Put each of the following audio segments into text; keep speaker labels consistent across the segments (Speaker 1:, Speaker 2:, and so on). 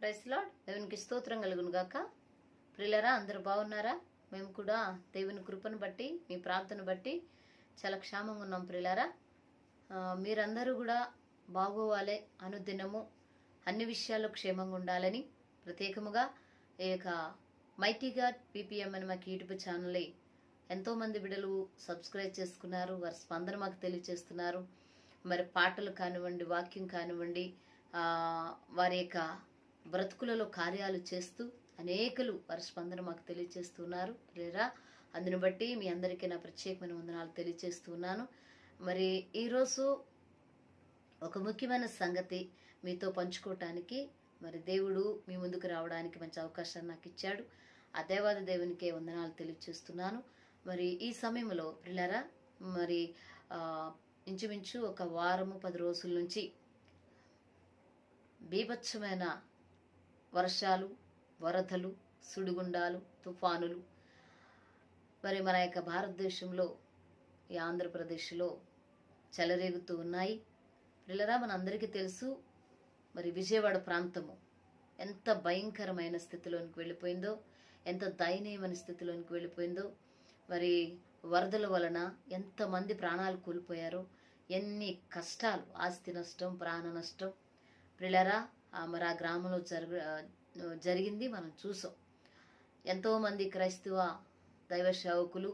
Speaker 1: Price lord దేవునికి స్తోత్రం కలుగును గాక. ప్రిలరా అందరూ బాగున్నారా? మేము కూడా దేవుని కృపను బట్టి మీ ప్రార్థన బట్టి చాలా క్షేమంగా ఉన్నాం ప్రియులరా. మీరందరూ కూడా బాగోవాలి అనుదినము అన్ని విషయాల్లో క్షేమంగా ఉండాలని ప్రత్యేకముగా ఈ యొక్క మైటీగా పీపీఎం అని మాకు యూట్యూబ్ ఛానల్ ఎంతోమంది బిడ్డలు సబ్స్క్రైబ్ చేసుకున్నారు వారి స్పందన మాకు తెలియజేస్తున్నారు. మరి పాటలు కానివ్వండి వాక్యం కానివ్వండి వారి యొక్క బ్రతుకులలో కార్యాలు చేస్తూ అనేకలు వారి స్పందన మాకు తెలియజేస్తున్నారు రేరా అందుని బట్టి మీ అందరికీ నా ప్రత్యేకమైన వందనాలు తెలియజేస్తున్నాను మరి ఈరోజు ఒక ముఖ్యమైన సంగతి మీతో పంచుకోవటానికి మరి దేవుడు మీ ముందుకు రావడానికి మంచి అవకాశాన్ని నాకు ఇచ్చాడు. ఆ దేవాద దేవునికే వందనాలు తెలియజేస్తున్నాను మరి ఈ సమయంలో పిల్లరా మరి ఇంచుమించు ఒక వారము పది రోజుల నుంచి బీభత్సమైన వర్షాలు వరదలు సుడిగుండాలు తుఫానులు. మరి మన యొక్క భారతదేశంలో ఈ ఆంధ్రప్రదేశ్లో చెలరేగుతూ ఉన్నాయి. పిల్లరా మనందరికీ తెలుసు మరి విజయవాడ ప్రాంతము ఎంత భయంకరమైన స్థితిలోనికి వెళ్ళిపోయిందో ఎంత దయనీయమైన స్థితిలోనికి వెళ్ళిపోయిందో మరి వరదల వలన ఎంతమంది ప్రాణాలు కోల్పోయారో ఎన్ని కష్టాలు ఆస్తి నష్టం ప్రాణ నష్టం. పిల్లరా మరి ఆ గ్రామంలో జరుగు జరిగింది మనం చూసాం. ఎంతోమంది క్రైస్తవ దైవ సేవకులు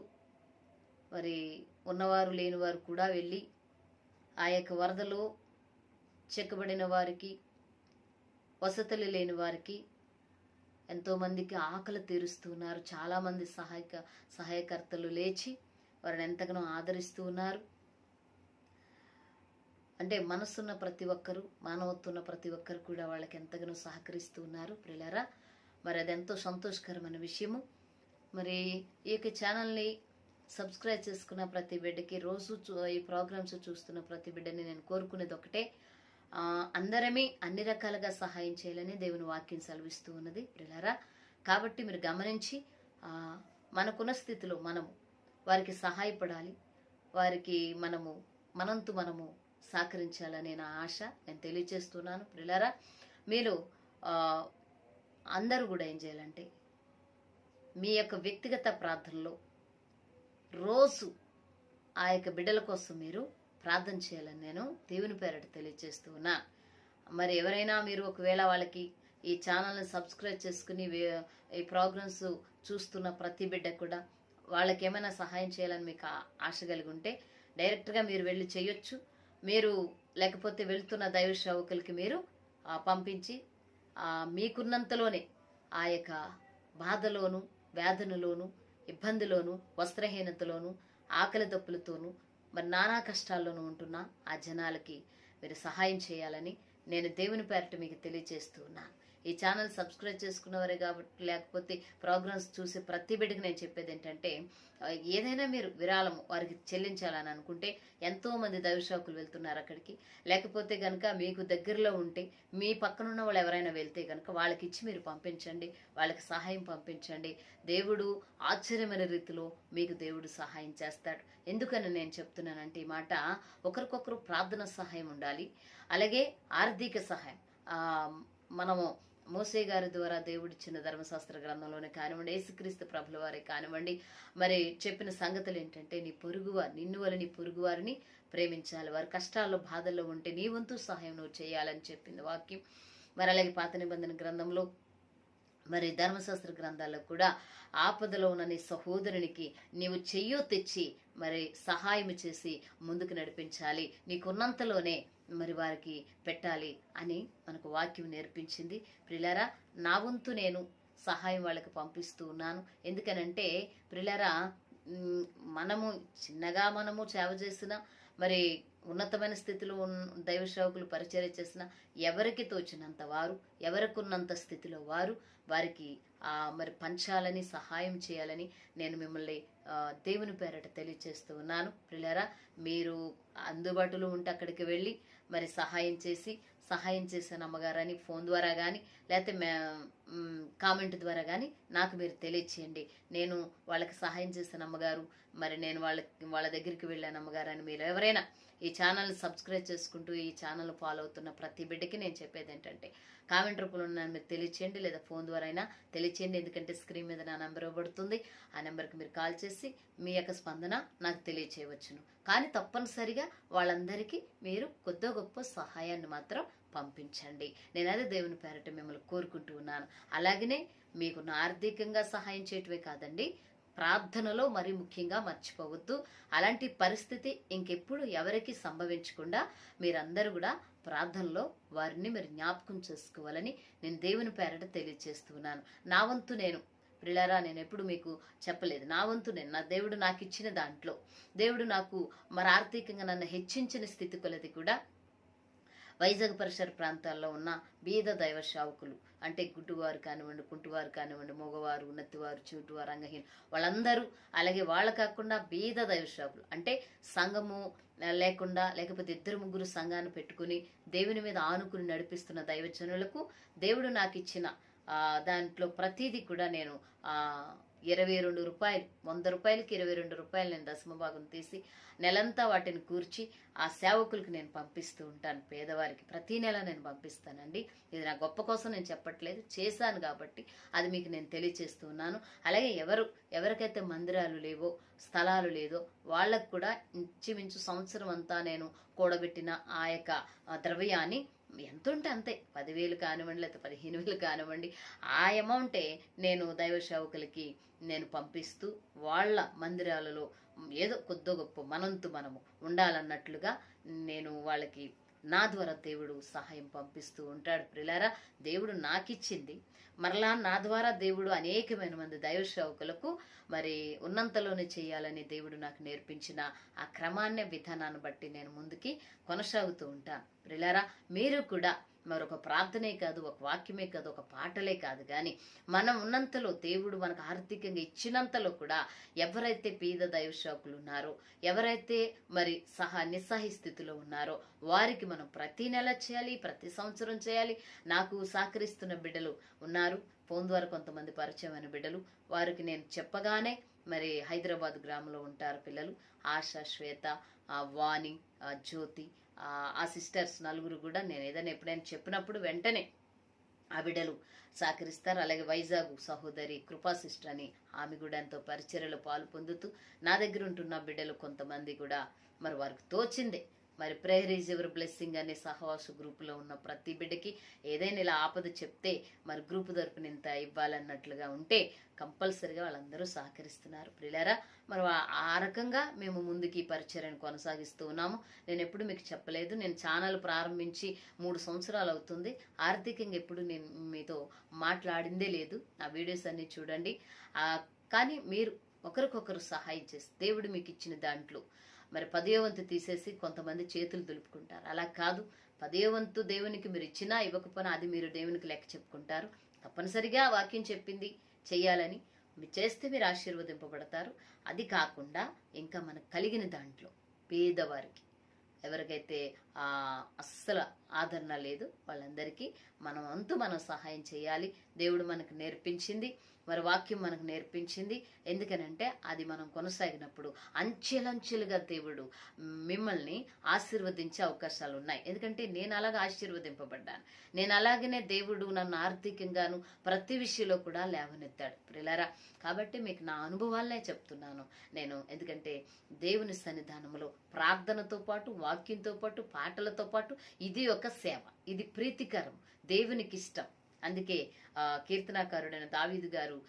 Speaker 1: మరి ఉన్నవారు లేనివారు కూడా వెళ్ళి ఆ యొక్క వరదలో చెక్కబడిన వారికి వసతులు లేని వారికి ఎంతోమందికి ఆకలి తీరుస్తున్నారు చాలామంది సహాయక సహాయకర్తలు లేచి వారిని ఎంతగానో ఆదరిస్తూ ఉన్నారు. అంటే మనసున్న ప్రతి ఒక్కరు మానవత్తున్న ప్రతి ఒక్కరు కూడా వాళ్ళకి ఎంతగానో సహకరిస్తూ ఉన్నారు ప్రిలరా మరి అది ఎంతో సంతోషకరమైన విషయము. మరి ఈ యొక్క ఛానల్ని సబ్స్క్రైబ్ చేసుకున్న ప్రతి బిడ్డకి రోజు చూ- ఈ ప్రోగ్రామ్స్ చూస్తున్న ప్రతి బిడ్డని నేను కోరుకునేది ఒకటే. అందరమే అన్ని రకాలుగా సహాయం చేయాలని దేవుని వాక్యం సెలవిస్తూ ఉన్నది ప్రిలరా కాబట్టి మీరు గమనించి మనకున్న స్థితిలో మనము వారికి సహాయపడాలి. వారికి మనము మనంతు మనము సహకరించాలని నా ఆశ. నేను తెలియజేస్తున్నాను. ప్రియులరా మీరు అందరూ కూడా ఏం చేయాలంటే మీ యొక్క వ్యక్తిగత ప్రార్థనలో రోజు ఆ యొక్క బిడ్డల కోసం మీరు ప్రార్థన చేయాలని నేను దేవుని పేరట తెలియజేస్తూ ఉన్నా మరి ఎవరైనా మీరు ఒకవేళ వాళ్ళకి ఈ ఛానల్ని సబ్స్క్రైబ్ చేసుకుని వే- ఈ ప్రోగ్రామ్స్ చూస్తున్న ప్రతి బిడ్డ కూడా వాళ్ళకి ఏమైనా సహాయం చేయాలని మీకు ఆశ కలిగి ఉంటే డైరెక్ట్గా మీరు వెళ్ళి చేయొచ్చు. మీరు లేకపోతే వెళ్తున్న దైవ సేవకులకి మీరు పంపించి మీకున్నంతలోనే ఆ యొక్క బాధలోను వేదనలోను ఇబ్బందిలోను వస్త్రహీనతలోను ఆకలి దప్పులతోనూ మరి నానా కష్టాల్లోనూ ఉంటున్న ఆ జనాలకి మీరు సహాయం చేయాలని నేను దేవుని పేరట మీకు తెలియజేస్తూ ఉన్నాను. ఈ ఛానల్ సబ్స్క్రైబ్ చేసుకున్నవారే కాబట్టి లేకపోతే ప్రోగ్రామ్స్ చూసే ప్రతి బిడ్డకి నేను చెప్పేది ఏంటంటే ఏదైనా మీరు విరాళము వారికి చెల్లించాలని అనుకుంటే ఎంతోమంది దైవశాకులు వెళ్తున్నారు అక్కడికి. లేకపోతే కనుక మీకు దగ్గరలో ఉంటే మీ పక్కనున్న వాళ్ళు ఎవరైనా వెళ్తే కనుక వాళ్ళకి ఇచ్చి మీరు పంపించండి వాళ్ళకి సహాయం పంపించండి. దేవుడు ఆశ్చర్యమైన రీతిలో మీకు దేవుడు సహాయం చేస్తాడు. ఎందుకని నేను చెప్తున్నానంటే ఈ మాట ఒకరికొకరు ప్రార్థన సహాయం ఉండాలి. అలాగే ఆర్థిక సహాయం. మనము మోసే గారి ద్వారా దేవుడిచ్చిన ధర్మశాస్త్ర గ్రంథంలోనే కానివ్వండి యేసుక్రీస్తు ప్రభుల వారే కానివ్వండి మరి చెప్పిన సంగతులు ఏంటంటే నీ పొరుగువారు నిన్ను వల్ల నీ పొరుగువారిని ప్రేమించాలి. వారి కష్టాల్లో బాధల్లో ఉంటే నీ వంతు సహాయం నువ్వు చేయాలని చెప్పింది వాక్యం. మరి అలాగే పాత నిబంధన గ్రంథంలో మరి ధర్మశాస్త్ర గ్రంథాల్లో కూడా ఆపదలో ఉన్న నీ సహోదరునికి నీవు చెయ్యో తెచ్చి మరి సహాయం చేసి ముందుకు నడిపించాలి. నీకున్నంతలోనే మరి వారికి పెట్టాలి అని మనకు వాక్యం నేర్పించింది. ప్రిలారా నా వంతు నేను సహాయం వాళ్ళకి పంపిస్తూ ఉన్నాను. ఎందుకనంటే ప్రిలారా మనము చిన్నగా మనము సేవ చేసిన మరి ఉన్నతమైన స్థితిలో ఉన్న దైవ సేవకులు పరిచయం చేసిన ఎవరికి తోచినంత వారు ఎవరికున్నంత స్థితిలో వారు వారికి మరి పంచాలని సహాయం చేయాలని నేను మిమ్మల్ని దేవుని పేరట తెలియచేస్తూ ఉన్నాను. పిల్లరా మీరు అందుబాటులో ఉంటే అక్కడికి వెళ్ళి మరి సహాయం చేసి సహాయం చేశాను అమ్మగారని ఫోన్ ద్వారా కానీ లేకపోతే మే- కామెంట్ ద్వారా కానీ నాకు మీరు తెలియచేయండి. నేను వాళ్ళకి సహాయం చేశాను అమ్మగారు మరి నేను వాళ్ళకి వాళ్ళ దగ్గరికి వెళ్ళాను అమ్మగారు అని మీరు ఎవరైనా ఈ ఛానల్ సబ్స్క్రైబ్ చేసుకుంటూ ఈ ఛానల్ ఫాలో అవుతున్న ప్రతి బిడ్డకి నేను చెప్పేది ఏంటంటే కామెంట్ రూపంలో నన్ను మీరు తెలియచేయండి లేదా ఫోన్ ద్వారా అయినా తెలియచేయండి ఎందుకంటే స్క్రీన్ మీద నా నెంబర్ ఇవ్వబడుతుంది. ఆ నెంబర్కి మీరు కాల్ చేసి మీ యొక్క స్పందన నాకు తెలియచేయవచ్చును. కానీ తప్పనిసరిగా వాళ్ళందరికీ మీరు కొద్ది గొప్ప సహాయాన్ని మాత్రం పంపించండి. నేను అదే దేవుని పేరట మిమ్మల్ని కోరుకుంటూ ఉన్నాను. అలాగనే మీకు నా ఆర్థికంగా సహాయం చేయటమే కాదండి ప్రార్థనలో మరి ముఖ్యంగా మర్చిపోవద్దు. అలాంటి పరిస్థితి ఇంకెప్పుడు ఎవరికి సంభవించకుండా మీరందరూ కూడా ప్రార్థనలో వారిని మీరు జ్ఞాపకం చేసుకోవాలని నేను దేవుని పేరట తెలియజేస్తున్నాను నా వంతు నేను. ప్రిలారా నేను ఎప్పుడు మీకు చెప్పలేదు. నా వంతు నేను. నా దేవుడు నాకు ఇచ్చిన దాంట్లో. దేవుడు నాకు మరి ఆర్థికంగా నన్ను హెచ్చించిన స్థితి కొలది కూడా వైజాగ్ పరిసర ప్రాంతాల్లో ఉన్న బీద దైవ శావకులు అంటే గుడ్డువారు కానివ్వండి కుంటువారు కానివ్వండి మగవారు ఉన్నతివారు చూటువారు అంగహీన వాళ్ళందరూ అలాగే వాళ్ళ కాకుండా బీద దైవ శావకులు. అంటే సంఘము లేకుండా లేకపోతే ఇద్దరు ముగ్గురు సంఘాన్ని పెట్టుకుని దేవుని మీద ఆనుకుని నడిపిస్తున్న దైవజనులకు దేవుడు నాకు ఇచ్చిన దాంట్లో ప్రతిదీ కూడా నేను ఇరవై రెండు రూపాయలు వంద రూపాయలకి ఇరవై రెండు రూపాయలు నేను దశమ భాగం తీసి నెలంతా వాటిని కూర్చి ఆ సేవకులకు నేను పంపిస్తూ ఉంటాను. పేదవారికి ప్రతి నెల నేను పంపిస్తానండి. ఇది నా గొప్ప కోసం నేను చెప్పట్లేదు. చేశాను కాబట్టి అది మీకు నేను తెలియచేస్తూ ఉన్నాను. అలాగే ఎవరు ఎవరికైతే మందిరాలు లేవో స్థలాలు లేదో వాళ్ళకు కూడా ఇంచుమించు సంవత్సరం అంతా నేను కూడబెట్టిన ఆ యొక్క ద్రవ్యాన్ని ఎంత ఉంటే అంతే. పదివేలు కానివ్వండి లేకపోతే పదిహేను వేలు కానివ్వండి ఆ అమౌంటే నేను దైవ సేవకులకి నేను పంపిస్తూ వాళ్ళ మందిరాలలో ఏదో కొద్దో గొప్ప మనంతు మనము ఉండాలన్నట్లుగా నేను వాళ్ళకి నా ద్వారా దేవుడు సహాయం పంపిస్తూ ఉంటాడు. ప్రిలారా దేవుడు నాకిచ్చింది. మరలా నా ద్వారా దేవుడు అనేకమైన మంది దైవ సేవకులకు మరి ఉన్నంతలోనే చేయాలని దేవుడు నాకు నేర్పించిన ఆ క్రమాన్ని విధానాన్ని బట్టి నేను ముందుకి కొనసాగుతూ ఉంటాను ప్రిలరా మీరు కూడా మరొక ప్రార్థనే కాదు ఒక వాక్యమే కాదు ఒక పాటలే కాదు కానీ మనం ఉన్నంతలో దేవుడు మనకు ఆర్థికంగా ఇచ్చినంతలో కూడా ఎవరైతే పేద దైవశాకులు ఉన్నారో ఎవరైతే మరి సహా నిస్సహి స్థితిలో ఉన్నారో వారికి మనం ప్రతి నెల చేయాలి ప్రతి సంవత్సరం చేయాలి. నాకు సహకరిస్తున్న బిడ్డలు ఉన్నారు. ఫోన్ ద్వారా కొంతమంది పరిచయమైన బిడ్డలు. వారికి నేను చెప్పగానే మరి హైదరాబాద్ గ్రామంలో ఉంటారు పిల్లలు. ఆశ శ్వేత వాణి జ్యోతి ఆ సిస్టర్స్ నలుగురు కూడా నేను ఏదైనా ఎప్పుడైనా చెప్పినప్పుడు వెంటనే ఆ బిడ్డలు సహకరిస్తారు. అలాగే వైజాగ్ సహోదరి కృపా సిస్టర్ అని ఆమె కూడా ఎంతో పరిచర్యలో పాలు పొందుతూ నా దగ్గర ఉంటున్న బిడ్డలు కొంతమంది కూడా మరి వారికి తోచిందే. మరి ప్రేయర్ ఈజ్ ఎవర్ బ్లెస్సింగ్ అనే సహవాస గ్రూపులో ఉన్న ప్రతి బిడ్డకి ఏదైనా ఇలా ఆపద చెప్తే మరి గ్రూప్ తరపున ఇంత ఇవ్వాలన్నట్లుగా ఉంటే కంపల్సరిగా వాళ్ళందరూ సహకరిస్తున్నారు. ప్రిలారా మరి ఆ- రకంగా మేము ముందుకి ఈ పరిచర్యను కొనసాగిస్తూ ఉన్నాము. నేను ఎప్పుడు మీకు చెప్పలేదు. నేను ఛానల్ ప్రారంభించి మూడు సంవత్సరాలు అవుతుంది. ఆర్థికంగా ఎప్పుడు నేను మీతో మాట్లాడిందే లేదు. నా వీడియోస్ అన్నీ చూడండి. కానీ మీరు ఒకరికొకరు సహాయం చేసి దేవుడు మీకు ఇచ్చిన దాంట్లో మరి పదేవంతు తీసేసి కొంతమంది చేతులు దులుపుకుంటారు. అలా కాదు. పదేవంతు దేవునికి మీరు ఇచ్చినా ఇవ్వకపోయినా అది మీరు దేవునికి లెక్క చెప్పుకుంటారు. తప్పనిసరిగా వాక్యం చెప్పింది చేయాలని మీరు చేస్తే మీరు ఆశీర్వదింపబడతారు. అది కాకుండా ఇంకా మనకు కలిగిన దాంట్లో పేదవారికి ఎవరికైతే ఆ, అస్సలు ఆదరణ లేదు వాళ్ళందరికీ మనం అంతు మనం సహాయం చేయాలి. దేవుడు మనకు నేర్పించింది. మరి వాక్యం మనకు నేర్పించింది. ఎందుకనంటే అది మనం కొనసాగినప్పుడు అంచెలంచెలుగా దేవుడు మిమ్మల్ని ఆశీర్వదించే అవకాశాలు ఉన్నాయి. ఎందుకంటే నేను అలాగా ఆశీర్వదింపబడ్డాను. నేను అలాగనే దేవుడు నన్ను ఆర్థికంగాను ప్రతి విషయంలో కూడా లేవనెత్తాడు. ప్రిలరా కాబట్టి మీకు నా అనుభవాలనే చెప్తున్నాను. నేను ఎందుకంటే దేవుని సన్నిధానంలో ప్రార్థనతో పాటు వాక్యంతో పాటు పాటలతో పాటు ఇది ఒక సేవ. ఇది ప్రీతికరం. దేవునికి ఇష్టం అందుకే ఆ, కీర్తనాకారుడైన దావీదు గారు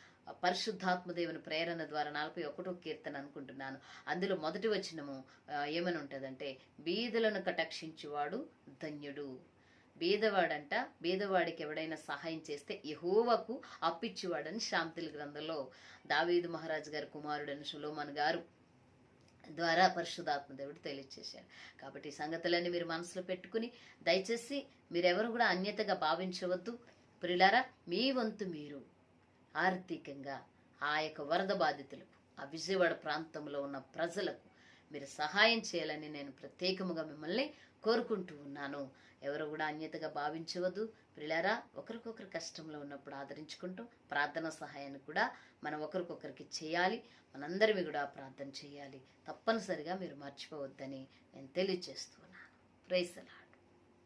Speaker 1: పరిశుద్ధాత్మదేవుని ప్రేరణ ద్వారా నలభై ఒకటో కీర్తన అనుకుంటున్నాను. అందులో మొదటి వచనము ఏమని ఉంటుందంటే బీదులను కటాక్షించువాడు ధన్యుడు. బీదవాడంట బీదవాడికి ఎవడైనా సహాయం చేస్తే యహోవకు అప్పిచ్చేవాడని శాంతిల గ్రంథంలో దావీదు మహారాజు గారి కుమారుడైన సులోమన్ గారు ద్వారా పరిశుధాత్మదేవుడు తెలియచేశాడు. కాబట్టి ఈ సంగతులన్నీ మీరు మనసులో పెట్టుకుని దయచేసి మీరెవరు కూడా అన్యతగా భావించవద్దు. ప్రిలారా మీ వంతు మీరు. ఆర్థికంగా ఆ యొక్క వరద బాధితులకు ఆ విజయవాడ ప్రాంతంలో ఉన్న ప్రజలకు మీరు సహాయం చేయాలని నేను ప్రత్యేకముగా మిమ్మల్ని కోరుకుంటూ ఉన్నాను. ఎవరు కూడా అన్యతగా భావించవద్దు. ప్రిలారా ఒకరికొకరు కష్టంలో ఉన్నప్పుడు ఆదరించుకుంటూ ప్రార్థన సహాయాన్ని కూడా మనం ఒకరికొకరికి చేయాలి. మనందరివి కూడా ప్రార్థన చేయాలి. తప్పనిసరిగా మీరు మర్చిపోవద్దని నేను తెలియజేస్తున్నాను. ప్రైసలా